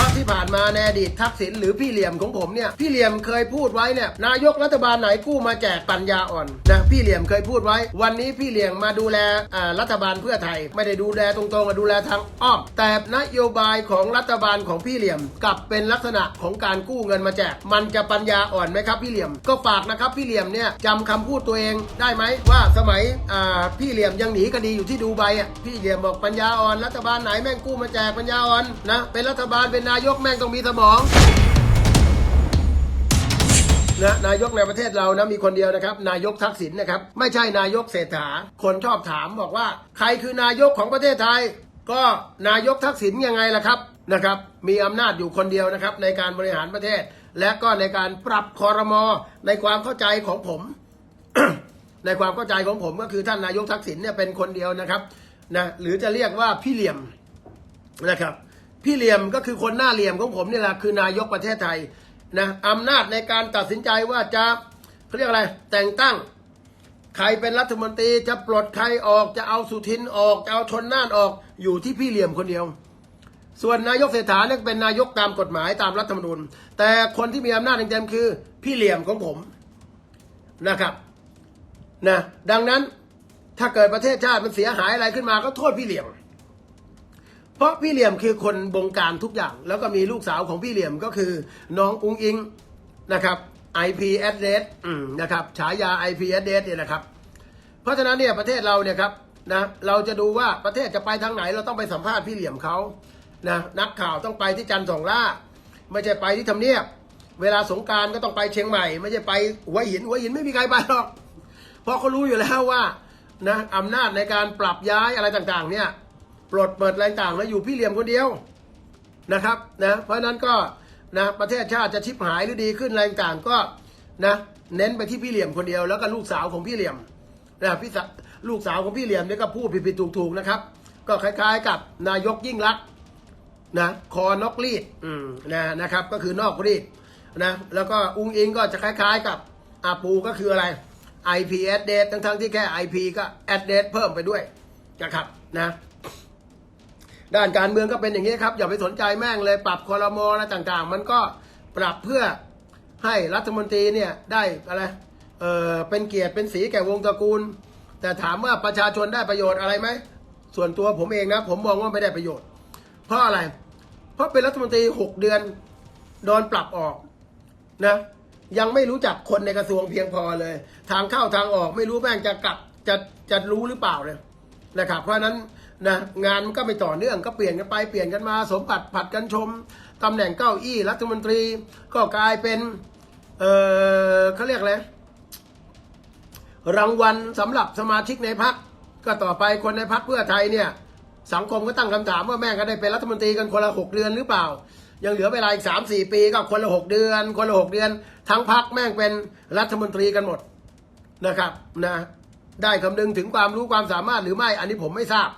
ราะที่ผ่านมาในอดีตทักษิณหรือพี่เหลี่ยมของผมเนี่ยพี่เหลี่ยมเคยพูดไว้เนี่ยนายกรัฐบาลไหนกู้มาแจกปัญญาอ่อนนะพี่เหลี่ยมเคยพูดไว้ วันนี้พี่เหลี่ยมมาดูแลรัฐบาลเพื่อไทย ไม่ได้ดูแลตรงๆมาดูแลทางอ้อมแต่นโยบายของรัฐบาลของพี่เหลี่ยมกลับเป็นลักษณะของการกู้เงินมาแจก มันจะปัญญาอ่อนไหมครับพี่เหลี่ยมก็ฝากนะครับพี่เหลี่ยมเนี่ยจำคำพูดตัวเองได้ไหมว่าสมัยพี่เหลี่ยมยังหนีคดีอยู่ที่ดูไบอะพี่เหลี่ยมบอกปัญญาอ่อนรัฐบาลไหนแม่งกู้มาแจกปัญญาอ่อนนะเป็นรัฐบาลเป็นนายกแม่งต้องมีสมองนะนายกในประเทศเรานะมีคนเดียวนะครับ นายกทักษิณนะครับ ไม่ใช่นายกเศรษฐา คนชอบถามบอกว่า ใครคือนายกของประเทศไทย ก็นายกทักษิณยังไงล่ะครับนะครับ มีอำนาจอยู่คนเดียวนะครับ ในการบริหารประเทศ และก็ในการปรับคอรมอในความเข้าใจของผม ในความเข้าใจของผมก็คือท่านนายกทักษิณเนี่ยเป็นคนเดียวนะครับนะหรือจะเรียกว่าพี่เหลี่ยมนะครับ พี่เหลี่ยมก็คือคนหน้าเหลี่ยมของผมนี่แหละคือนายกประเทศไทยนะอำนาจในการตัดสินใจว่าจะเขาเรียกอะไร แต่งตั้ง ใครเป็นรัฐมนตรีจะปลดใครออกจะเอาสุทินออก จะเอาชนน่านออกอยู่ที่พี่เหลี่ยมคนเดียว ส่วนนายกเศรษฐาเนี่ยเป็นนายกตามกฎหมายตามรัฐธรรมนูญแต่คนที่มีอำนาจเต็มๆคือ พี่เหลี่ยมของผมนะครับนะดังนั้นถ้าเกิดประเทศชาติมันเสียหายอะไรขึ้นมาก็โทษพี่เหลี่ยม เพราะพี่เหลี่ยมคือคนบงการทุกอย่าง แล้วก็มีลูกสาวของพี่เหลี่ยมก็คือน้องอุ้งอิงนะครับ IP address นะครับฉายา IP address เนี่ยนะครับ เพราะฉะนั้นเนี่ยประเทศเราเนี่ยครับนะเราจะดูว่าประเทศจะไปทางไหนเราต้องไปสัมภาษณ์พี่เหลี่ยมเขานะนักข่าวต้องไปที่จันทร์สองล่า ไม่ใช่ไปที่ทำเนียบ เวลาสงการก็ต้องไปเชียงใหม่ ไม่ใช่ไปหัวหินหัวหินไม่มีใครไปหรอก เพราะเขารู้อยู่แล้วว่านะอำนาจในการปรับย้ายอะไรต่างๆ เนี่ย ปลดเปิดอะไรต่างแล้วอยู่พี่เหลี่ยมคนเดียวนะครับนะเพราะนั้นก็นะประเทศชาติจะชิบหายหรือดีขึ้นอะไรต่างก็นะเน้นไปที่พี่เหลี่ยมคนเดียวแล้วก็ลูกสาวของพี่เหลี่ยมนะพี่สะลูกสาวของพี่เหลี่ยมเนี่ยก็พูดผิดๆถูกๆนะครับ ก็คล้ายๆกับนายกยิ่งรักนะคอนอกรีดอืมนะนะครับ ก็คือนอกรีดนะแล้วก็อุ้งอิงก็จะคล้ายๆกับอาปูก็คืออะไร IP address ทั้งๆที่แค่ IP ก็ address เพิ่มไปด้วยนะครับนะ ด้านการเมืองก็เป็นอย่างนี้ครับ อย่าไปสนใจแม่งเลยปรับคอรมออะไรต่างๆ มันก็ปรับเพื่อให้รัฐมนตรีเนี่ยได้อะไรเออเป็นเกียรติเป็นสีแก่วงตระกูล แต่ถามว่าประชาชนได้ประโยชน์อะไรไหมส่วนตัวผมเองนะ ผมมองว่าไม่ได้ประโยชน์ เพราะอะไร เพราะเป็นรัฐมนตรีหกเดือนโดนปรับออกนะยังไม่รู้จักคนในกระทรวงเพียงพอเลย ทางเข้าทางออกไม่รู้แม่งจะกลับจะจะรู้หรือเปล่าเลยนะครับ เพราะฉะนั้น นะงานมันก็ไม่ต่อเนื่องก็เปลี่ยนกันไปเปลี่ยนกันมา สมบัติผัดกันชมตำแหน่งเก้าอี้รัฐมนตรี ก็กลายเป็น เออเขาเรียกอะไรรางวัลสำหรับสมาชิกในพักก็ต่อไปคนในพักเพื่อไทยเนี่ย สังคมก็ตั้งคำถามว่าแม่งก็ได้เป็นรัฐมนตรีกันคนละหกเดือนหรือเปล่า ยังเหลือเวลาอีกสามสี่ปีก็คนละหกเดือน คนละหกเดือน ทั้งพักแม่งเป็นรัฐมนตรีกันหมดนะครับนะได้คำนึงถึงความรู้ความสามารถหรือไม่อันนี้ผมไม่ทราบ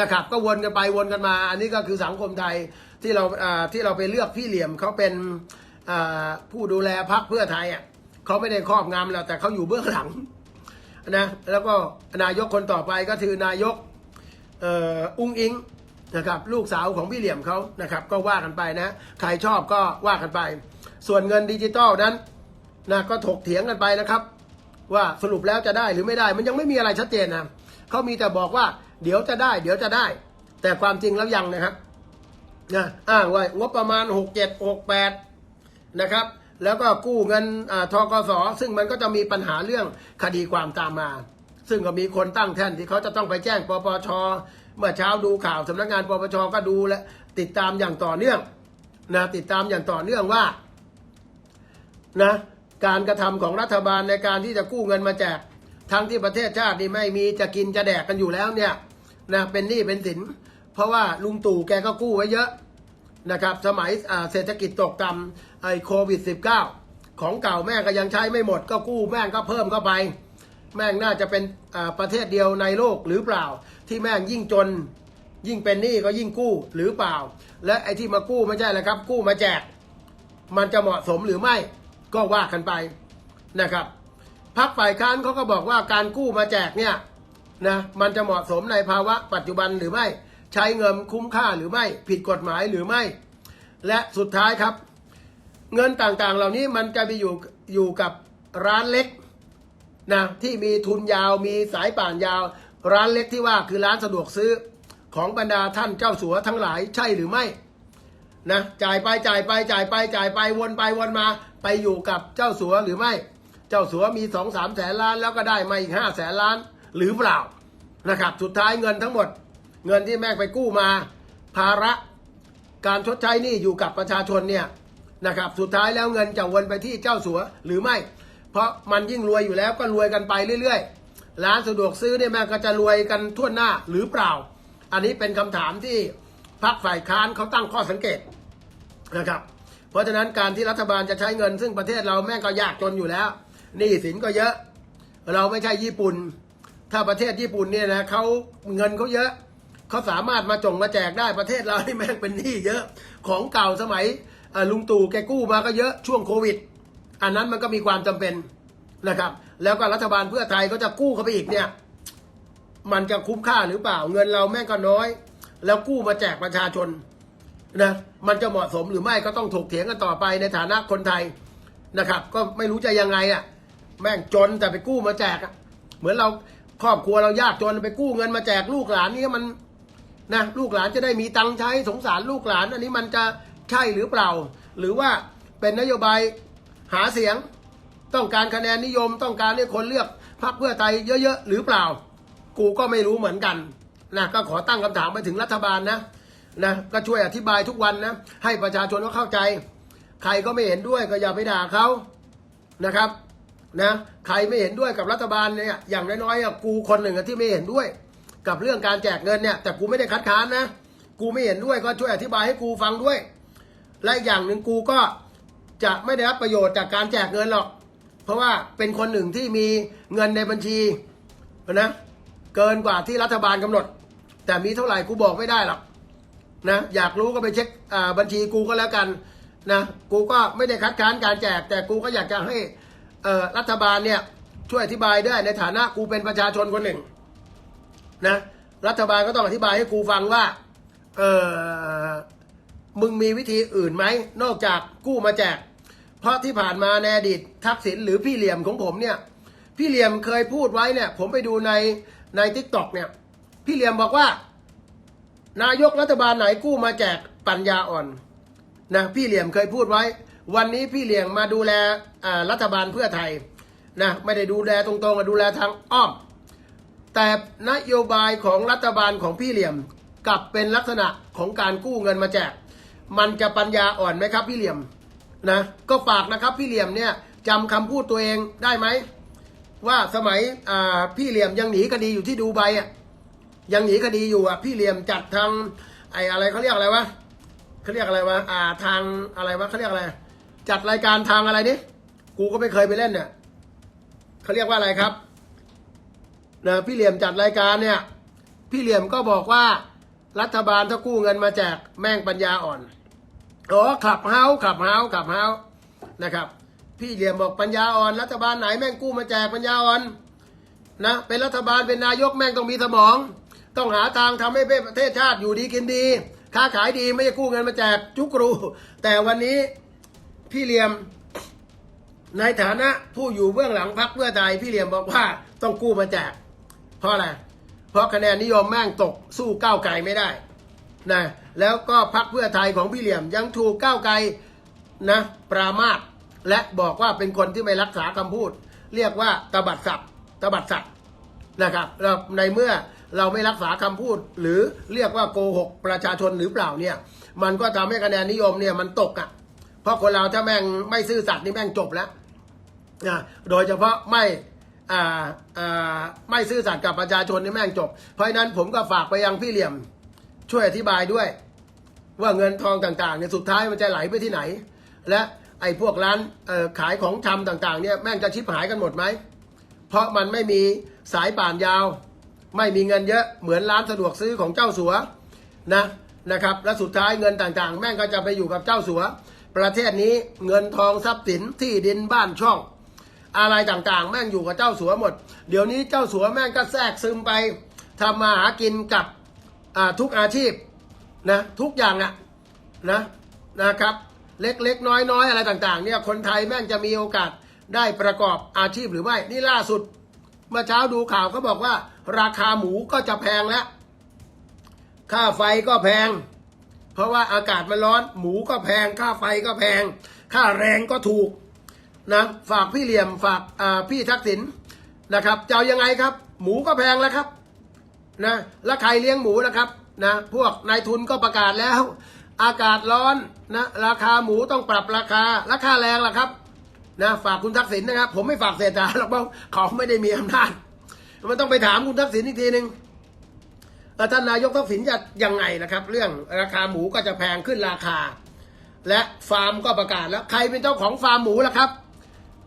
นะครับ ก็วนกันไปวนกันมา อันนี้ก็คือสังคมไทยที่เราที่เราไปเลือกพี่เหลี่ยมเขาเป็นผู้ดูแลพักเพื่อไทยอะเขาไม่ได้ครอบงำเราแต่เขาอยู่เบื้องหลังนะแล้วก็นายกคนต่อไปก็คือนายกอุ้งอิงนะครับลูกสาวของพี่เหลี่ยมเขานะครับ ก็ว่ากันไปนะใครชอบก็ว่ากันไป ส่วนเงินดิจิตอลนั้นนะก็ถกเถียงกันไปนะครับ ว่าสรุปแล้วจะได้หรือไม่ได้ มันยังไม่มีอะไรชัดเจนนะเขามีแต่บอกว่า เดี๋ยวจะได้ เดี๋ยวจะได้ แต่ความจริงแล้วยังนะครับนะอ้างไว้งบประมาณหกเจ็ดหกแปดนะครับ แล้วก็กู้เงินทกสซึ่งมันก็จะมีปัญหาเรื่องคดีความตามมา ซึ่งก็มีคนตั้งแท่นที่เขาจะต้องไปแจ้งปปชเมื่อเช้าดูข่าวสำนักงานปปชก็ดูและ ติดตามอย่างต่อเนื่องนะติดตามอย่างต่อเนื่องว่านะการกระทำของรัฐบาลในการที่จะกู้เงินมาแจกทั้งที่ประเทศชาตินี่ไม่มีจะกินจะแดกกันอยู่แล้วเนี่ย นะเป็นหนี้เป็นสิน เพราะว่าลุงตู่แกก็กู้ไว้เยอะนะครับ สมัยเศรษฐกิจตกต่ำไอ้โควิด -19 ของเก่าแม่ก็ยังใช้ไม่หมดก็กู้แม่งก็เพิ่มเข้าไป แม่งน่าจะเป็นประเทศเดียวในโลกหรือเปล่า ที่แม่งยิ่งจนยิ่งเป็นหนี้ก็ยิ่งกู้หรือเปล่า และไอ้ที่มากู้ไม่ใช่เลยครับ กู้มาแจก มันจะเหมาะสมหรือไม่ก็ว่ากันไปนะครับพักฝ่ายค้านเขาก็บอกว่าการกู้มาแจกเนี่ย นะมันจะเหมาะสมในภาวะปัจจุบันหรือไม่ ใช้เงินคุ้มค่าหรือไม่ ผิดกฎหมายหรือไม่ และสุดท้ายครับ เงินต่างๆ เหล่านี้มันจะไปอยู่อยู่กับร้านเล็กนะที่มีทุนยาวมีสายป่านยาว ร้านเล็กที่ว่าคือร้านสะดวกซื้อของบรรดาท่านเจ้าสัวทั้งหลายใช่หรือไม่นะจ่ายไปจ่ายไปจ่ายไปจ่ายไปวนไปวนมา ไปอยู่กับเจ้าสัวหรือไม่ เจ้าสัวมีสองสามแสนล้านแล้วก็ได้มาอีกห้าแสนล้าน หรือเปล่านะครับสุดท้ายเงินทั้งหมด เงินที่แม่งไปกู้มา ภาระการชดใช้หนี้อยู่กับประชาชนเนี่ยนะครับสุดท้ายแล้วเงินจะวนไปที่เจ้าสัวหรือไม่ เพราะมันยิ่งรวยอยู่แล้วก็รวยกันไปเรื่อยๆ ร้านสะดวกซื้อเนี่ยแม่งก็จะรวยกันทั่วหน้าหรือเปล่า อันนี้เป็นคำถามที่พรรคฝ่ายค้านเขาตั้งข้อสังเกตนะครับเพราะฉะนั้นการที่รัฐบาลจะใช้เงินซึ่งประเทศเราแม่งก็ยากจนอยู่แล้วหนี้สินก็เยอะ เราไม่ใช่ญี่ปุ่น ถ้าประเทศญี่ปุ่นเนี่ยนะเขาเงินเขาเยอะเขาสามารถมาจงมาแจกได้ประเทศเราที่แม่งเป็นหนี้เยอะของเก่าสมัยลุงตู่แกกู้มาก็เยอะช่วงโควิด อันนั้นมันก็มีความจำเป็นนะครับ แล้วก็รัฐบาลเพื่อไทยก็จะกู้เข้าไปอีกเนี่ย มันจะคุ้มค่าหรือเปล่า เงินเราแม่งก็น้อย แล้วกู้มาแจกประชาชนนะมันจะเหมาะสมหรือไม่ก็ต้องถกเถียงกันต่อไปในฐานะคนไทยนะครับ ก็ไม่รู้จะยังไงอะ แม่งจนแต่ไปกู้มาแจกอะเหมือนเรา ครอบครัวเรายากจนไปกู้เงินมาแจกลูกหลานนี่มันนะลูกหลานจะได้มีตังค์ใช้สงสารลูกหลาน อันนี้มันจะใช่หรือเปล่า หรือว่าเป็นนโยบายหาเสียง ต้องการคะแนนนิยมต้องการให้คนเลือกพรรคเพื่อไทยเยอะๆหรือเปล่า กูก็ไม่รู้เหมือนกันนะก็ขอตั้งคำถามไปถึงรัฐบาลนะนะก็ช่วยอธิบายทุกวันนะให้ประชาชนเขาเข้าใจ ใครก็ไม่เห็นด้วยก็อย่าไปด่าเขานะครับ นะใครไม่เห็นด้วยกับรัฐบาลเนี่ยอย่างน้อยๆกูคนหนึ่งที่ไม่เห็นด้วย กับเรื่องการแจกเงินเนี่ย แต่กูไม่ได้คัดค้านนะกูไม่เห็นด้วยก็ช่วยอธิบายให้กูฟังด้วย และอย่างหนึ่งกูก็จะไม่ได้รับประโยชน์จากการแจกเงินหรอก เพราะว่าเป็นคนหนึ่งที่มีเงินในบัญชีนะเกินกว่าที่รัฐบาลกำหนด แต่มีเท่าไหร่กูบอกไม่ได้หรอกนะอยากรู้ก็ไปเช็คบัญชีกูก็แล้วกันนะกูก็ไม่ได้คัดค้านการแจก แต่กูก็อยากจะให้ รัฐบาลเนี่ยช่วยอธิบายได้ในฐานะกูเป็นประชาชนคนหนึ่งนะรัฐบาลก็ต้องอธิบายให้กูฟังว่าเออมึงมีวิธีอื่นไหมนอกจากกู้มาแจก เพราะที่ผ่านมาในอดีตทักษิณหรือพี่เหลี่ยมของผมเนี่ย พี่เหลี่ยมเคยพูดไว้เนี่ย ผมไปดูในในทิกตอกเนี่ย พี่เหลี่ยมบอกว่า นายกรัฐบาลไหนกู้มาแจกปัญญาอ่อนนะพี่เหลี่ยมเคยพูดไว้ วันนี้พี่เหลี่ยมมาดูแลรัฐบาลเพื่อไทยนะไม่ได้ดูแลตรงๆมาดูแลทางอ้อม แต่นโยบายของรัฐบาลของพี่เหลี่ยมกลับเป็นลักษณะของการกู้เงินมาแจก มันจะปัญญาอ่อนไหมครับพี่เหลี่ยมนะก็ฝากนะครับพี่เหลี่ยมเนี่ยจำคำพูดตัวเองได้ไหมว่าสมัยพี่เหลี่ยมยังหนีคดีอยู่ที่ดูไบอะยังหนีคดีอยู่อะพี่เหลี่ยมจัดทางไอ้อะไรเขาเรียกอะไรวะเขาเรียกอะไรวะอ่าทางอะไรวะเขาเรียกอะไร จัดรายการทางอะไรนี่กูก็ไม่เคยไปเล่นเนี่ยเขาเรียกว่าอะไรครับนะพี่เหลี่ยมจัดรายการเนี่ย พี่เหลี่ยมก็บอกว่ารัฐบาลถ้ากู้เงินมาแจกแม่งปัญญาอ่อนอ๋อขับเฮาขับเฮาขับเฮานะครับ พี่เหลี่ยมบอกปัญญาอ่อน รัฐบาลไหนแม่งกู้มาแจกปัญญาอ่อนนะเป็นรัฐบาลเป็นนายกแม่งต้องมีสมอง ต้องหาทางทำให้ประเทศชาติอยู่ดีกินดี ค้าขายดีไม่ใช่กู้เงินมาแจกจุกรู แต่วันนี้ พี่เหลี่ยมในฐานะผู้อยู่เบื้องหลังพรรคเพื่อไทยพี่เหลี่ยมบอกว่าต้องกู้มาแจกเพราะอะไรเพราะคะแนนนิยมแม่งตกสู้ก้าวไกลไม่ได้นะแล้วก็พรรคเพื่อไทยของพี่เหลี่ยมยังถูกก้าวไกลนะปรามาสและบอกว่าเป็นคนที่ไม่รักษาคำพูด เรียกว่าตบัดสัตว์ตบัดสัตว์นะครับในเมื่อเราไม่รักษาคำพูด หรือเรียกว่าโกหกประชาชนหรือเปล่าเนี่ยมันก็ทำให้คะแนนนิยมเนี่ยมันตกอะ เพราะคนเราถ้าแม่งไม่ซื่อสัตย์นี่แม่งจบแล้วนะโดยเฉพาะไม่ไม่ซื่อสัตย์กับประชาชนนี่แม่งจบ เพราะนั้นผมก็ฝากไปยังพี่เหลี่ยมช่วยอธิบายด้วย ว่าเงินทองต่างๆเนี่ยสุดท้ายมันจะไหลไปที่ไหน และไอ้พวกร้านขายของชำต่างๆเนี่ยแม่งจะชิบหายกันหมดไหม เพราะมันไม่มีสายป่านยาว ไม่มีเงินเยอะเหมือนร้านสะดวกซื้อของเจ้าสัวนะนะครับ และสุดท้ายเงินต่างๆ แม่งก็จะไปอยู่กับเจ้าสัว ประเทศนี้เงินทองทรัพย์สินที่ดินบ้านช่อง อะไรต่างๆ แม่งอยู่กับเจ้าสัวหมด เดี๋ยวนี้เจ้าสัวแม่งก็แทรกซึมไปทำมาหากินกับทุกอาชีพนะทุกอย่างอะนะนะครับ เล็กๆ น้อยๆ อะไรต่างๆ เนี่ยคนไทยแม่งจะมีโอกาสได้ประกอบอาชีพหรือไม่ นี่ล่าสุดเมื่อเช้าดูข่าวเขาบอกว่า ราคาหมูก็จะแพงแล้ว ค่าไฟก็แพง เพราะว่าอากาศมันร้อน หมูก็แพง ค่าไฟก็แพง ค่าแรงก็ถูกนะฝากพี่เหลี่ยมฝากพี่ทักษิณนะครับจะเอายังไงครับ หมูก็แพงแล้วครับนะแล้วใครเลี้ยงหมูนะครับนะพวกนายทุนก็ประกาศแล้ว อากาศร้อนนะราคาหมูต้องปรับราคาราคาแรงล่ะครับนะฝากคุณทักษิณนะครับ ผมไม่ฝากเศรษฐาหรอกเพราะเขาไม่ได้มีอำนาจมันต้องไปถามคุณทักษิณอีกทีหนึ่ง ท่านนายกทักษิณจะยังไงนะครับ เรื่องราคาหมูก็จะแพงขึ้นราคา และฟาร์มก็ประกาศแล้วใครเป็นเจ้าของฟาร์มหมูล่ะครับ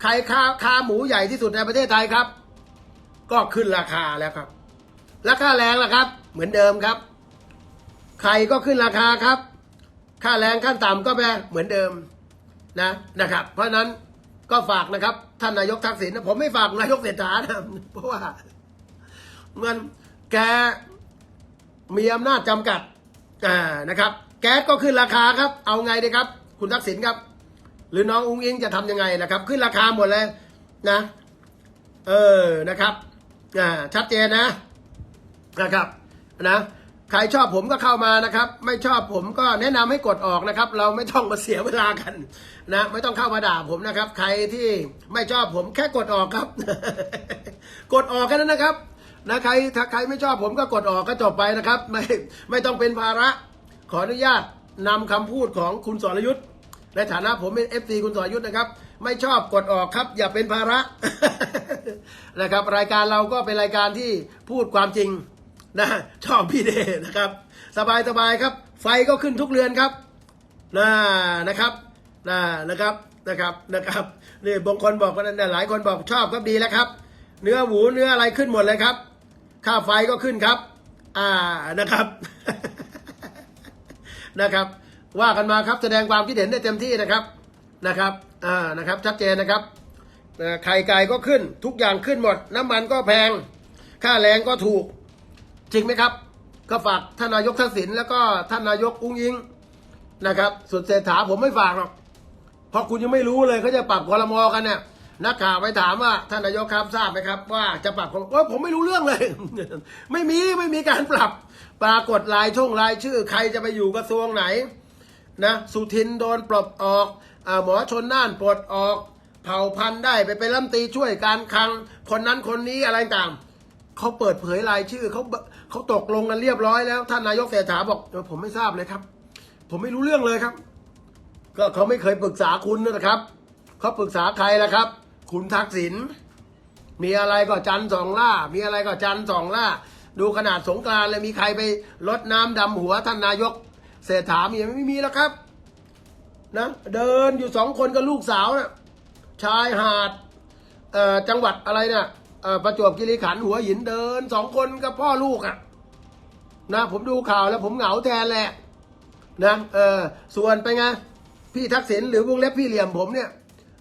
ใครค้าค้าหมูใหญ่ที่สุดในประเทศไทยครับ ก็ขึ้นราคาแล้วครับแล้วค่าแรงล่ะครับ เหมือนเดิมครับไข่ก็ขึ้นราคาครับ ค่าแรงขั้นต่ำก็แพงเหมือนเดิมนะนะครับ เพราะฉะนั้นก็ฝากนะครับ ท่านนายกทักษิณนะผมไม่ฝากนายกเศรษฐานะเพราะว่ามันแก มีอำนาจจำกัดอ่านะครับ แก๊สก็ขึ้นราคาครับ เอาไงดีครับ คุณทักษิณครับ หรือน้องอุ้งอิงจะทำยังไงนะครับ ขึ้นราคาหมดเลยนะ เออนะครับอ่าชัดเจนนะนะครับนะใครชอบผมก็เข้ามานะครับ ไม่ชอบผมก็แนะนำให้กดออกนะครับ เราไม่ต้องมาเสียเวลากันนะไม่ต้องเข้ามาด่าผมนะครับ ใครที่ไม่ชอบผมแค่กดออกครับ กดออกแค่นั้นนะครับ นะใครถ้าใครไม่ชอบผมก็กดออกก็จบไปนะครับ ไม่ไม่ต้องเป็นภาระ ขออนุญาตนำคำพูดของคุณสรยุทธ์ในฐานะผมเป็นเอฟซีคุณสรยุทธ์นะครับ ไม่ชอบกดออกครับ อย่าเป็นภาระนะครับ รายการเราก็เป็นรายการที่พูดความจริงนะชอบพี่เดนะครับ สบายสบายครับ ไฟก็ขึ้นทุกเรือนครับนะนะครับนะนะครับนะครับนะครับนี่บางคนบอกว่านะหลายคนบอกชอบก็ดีแล้วครับ เนื้อหมูเนื้ออะไรขึ้นหมดเลยครับ ค่าไฟก็ขึ้นครับ อ่านะครับ นะครับ ว่ากันมาครับแสดงความคิดเห็นได้เต็มที่นะครับนะครับอ่านะครับ ชัดเจนนะครับไข่ไก่ก็ขึ้น ทุกอย่างขึ้นหมด น้ำมันก็แพง ค่าแรงก็ถูก จริงไหมครับ ก็ฝากท่านนายกทักษิณแล้วก็ท่านนายกอุ้งยิงนะครับ ส่วนเศรษฐาผมไม่ฝากหรอกเพราะคุณยังไม่รู้เลยเขาจะปรับคอรมอกันเนี่ย นักข่าวไปถามว่าท่านนายกครับทราบไหมครับ ว่าจะปรับคอรมอผมไม่รู้เรื่องเลย ไม่มีไม่มีการปรับปรากฏรายช่องรายชื่อ ใครจะไปอยู่กระทรวงไหนนะสุทินโดนปลดออกอหมอชนน่านปลดออก เผ่าพันธุ์ได้ไปเป็นรัฐมนตรีช่วยการคลังคนนั้นคนนี้อะไรต่างเขาเปิดเผยรายชื่อเขาเขาตกลงกันเรียบร้อยแล้ว ท่านนายกเศรษฐาบอกผมไม่ทราบเลยครับ ผมไม่รู้เรื่องเลยครับ ก็เขาไม่เคยปรึกษาคุณนะครับเขาปรึกษาใครล่ะครับ คุณทักษิณมีอะไรก็จันสองล่า มีอะไรก็จันสองล่า ดูขนาดสงกรานเลยมีใครไปลดน้ำดำหัวท่านนายก เศรษฐามีไม่มีแล้วครับนะเดินอยู่สองคนกับลูกสาวนะชายหาดเอ่อจังหวัดอะไรเนี่ยเอ่อประจวบคีรีขันธ์หัวหินเดินสองคนกับพ่อลูกอะ่ะนะผมดูข่าวแล้วผมเหงาแทนแหละนะเออส่วนไปไงพี่ทักษิณหรือวงเล็บพี่เหลี่ยมผมเนี่ย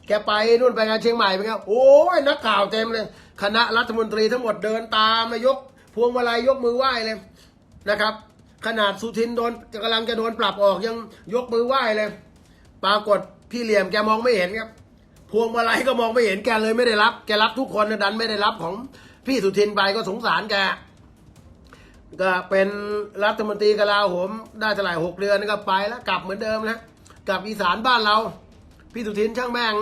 แกไปนู่นไปงานเชียงใหม่ไปไงโอ้ยนักข่าวเต็มเลย คณะรัฐมนตรีทั้งหมดเดินตามมายก พวงมาลัยยกมือไหว้เลยนะครับ ขนาดสุทินโดนกำลังจะโดนปรับออกยังยกมือไหว้เลย ปรากฏพี่เหลี่ยมแกมองไม่เห็นครับ พวงมาลัยก็มองไม่เห็นแกเลยไม่ได้รับ แกรับทุกคนดันไม่ได้รับของพี่สุทินไปก็สงสารแกก็เป็นรัฐมนตรีกลาโหมได้เท่าไหร่หกเดือนก็ไปแล้วกลับเหมือนเดิมนะกลับอีสานบ้านเรา พี่สุทินช่างแม่ง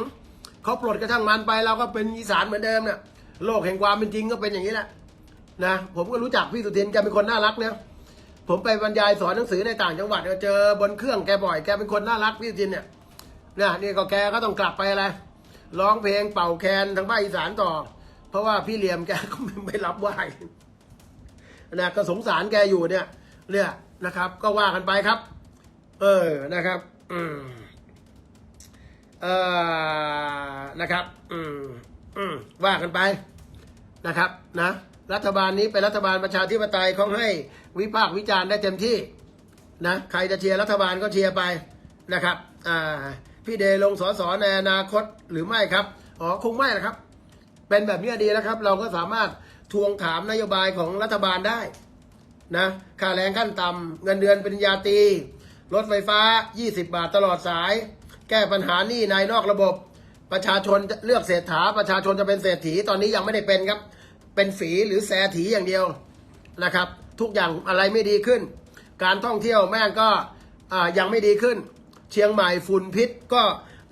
เขาปลดกระทั่งมันไปเราก็เป็นอีสานเหมือนเดิมเนี่ยโลกแห่งความเป็นจริงก็เป็นอย่างนี้แหละนะผมก็รู้จักพี่สุทินแกเป็นคนน่ารักเนี่ยผมไปบรรยายสอนหนังสือในต่างจังหวัดเจอบนเครื่องแกบ่อยแกเป็นคนน่ารักพี่สุทินเนี่ยเนี่ยนี่ก็แกก็ต้องกลับไปอะไรร้องเพลงเป่าแคนทางภาคอีสานต่อ เพราะว่าพี่เหลี่ยมแกก็ไม่ไม่รับไหวนะก็สงสารแกอยู่เนี่ยเนี่ยนะครับ ก็ว่ากันไปครับ เออนะครับ อืม เอ่อนะครับ อืมอืมว่ากันไปนะครับนะ รัฐบาลนี้เป็นรัฐบาลประชาธิปไตยเขาให้วิพากษ์วิจารณ์ได้เต็มที่นะใครจะเชียร์รัฐบาลก็เชียร์ไปนะครับอ่าพี่เดลงสอสอในอนาคตหรือไม่ครับอ๋อคงไม่นะครับ เป็นแบบนี้ดีแล้วครับ เราก็สามารถทวงถามนโยบายของรัฐบาลได้นะค่าแรงขั้นต่ำเงินเดือนปริญญาตรีรถไฟฟ้า 20 บาทตลอดสาย แก้ปัญหาหนี้ในนอกระบบ ประชาชนเลือกเศรษฐา ประชาชนจะเป็นเศรษฐีตอนนี้ยังไม่ได้เป็นครับ เป็นฝีหรือแสถีอย่างเดียวนะครับ ทุกอย่างอะไรไม่ดีขึ้น การท่องเที่ยวแม่งก็ยังไม่ดีขึ้น เชียงใหม่ฝุ่นพิษก็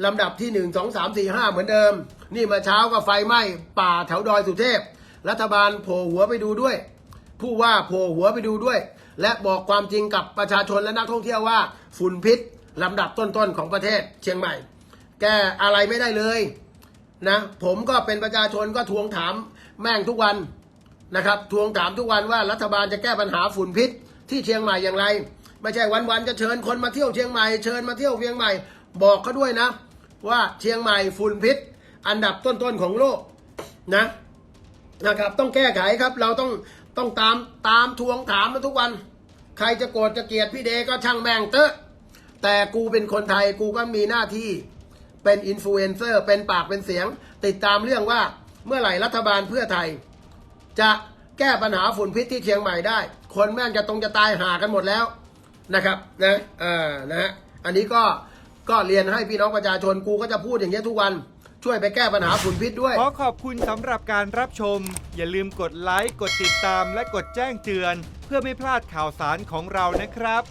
ลำดับที่หนึ่งสองสามสี่ห้าเหมือนเดิม นี่มาเช้าก็ไฟไหม้ป่าแถวดอยสุเทพ รัฐบาลโผล่หัวไปดูด้วย ผู้ว่าโผล่หัวไปดูด้วย และบอกความจริงกับประชาชนและนักท่องเที่ยวว่าฝุ่นพิษ ลำดับต้นๆของประเทศเชียงใหม่ แกอะไรไม่ได้เลยนะ ผมก็เป็นประชาชนก็ทวงถามแม่งทุกวันนะครับ ทวงถามทุกวันว่ารัฐบาลจะแก้ปัญหาฝุ่นพิษที่เชียงใหม่อย่างไร ไม่ใช่วันๆจะเชิญคนมาเที่ยวเชียงใหม่เชิญมาเที่ยวเชียงใหม่ บอกเขาด้วยนะ ว่าเชียงใหม่ฝุ่นพิษ อันดับต้นๆของโลกนะนะครับต้องแก้ไขครับเราต้องต้องตามตามทวงถามมาทุกวัน ใครจะโกรธจะเกลียดพี่เดก็ช่างแม่งเตอะ แต่กูเป็นคนไทยกูก็มีหน้าที่เป็นอินฟลูเอนเซอร์เป็นปากเป็นเสียง ติดตามเรื่องว่าเมื่อไหร่รัฐบาลเพื่อไทย จะแก้ปัญหาฝุ่นพิษที่เชียงใหม่ได้ คนแม่งจะตรงจะตายหากันหมดแล้วนะครับนะเอ่านะฮะอันนี้ก็ก็เรียนให้พี่น้องประชาชนกูก็จะพูดอย่างเงี้ทุกวัน ช่วยไปแก้ปัญหาฝุ่นพิษด้วย ขอขอบคุณสำหรับการรับชม อย่าลืมกดไลค์กดติดตามและกดแจ้งเตือน เพื่อไม่พลาดข่าวสารของเรานะครับ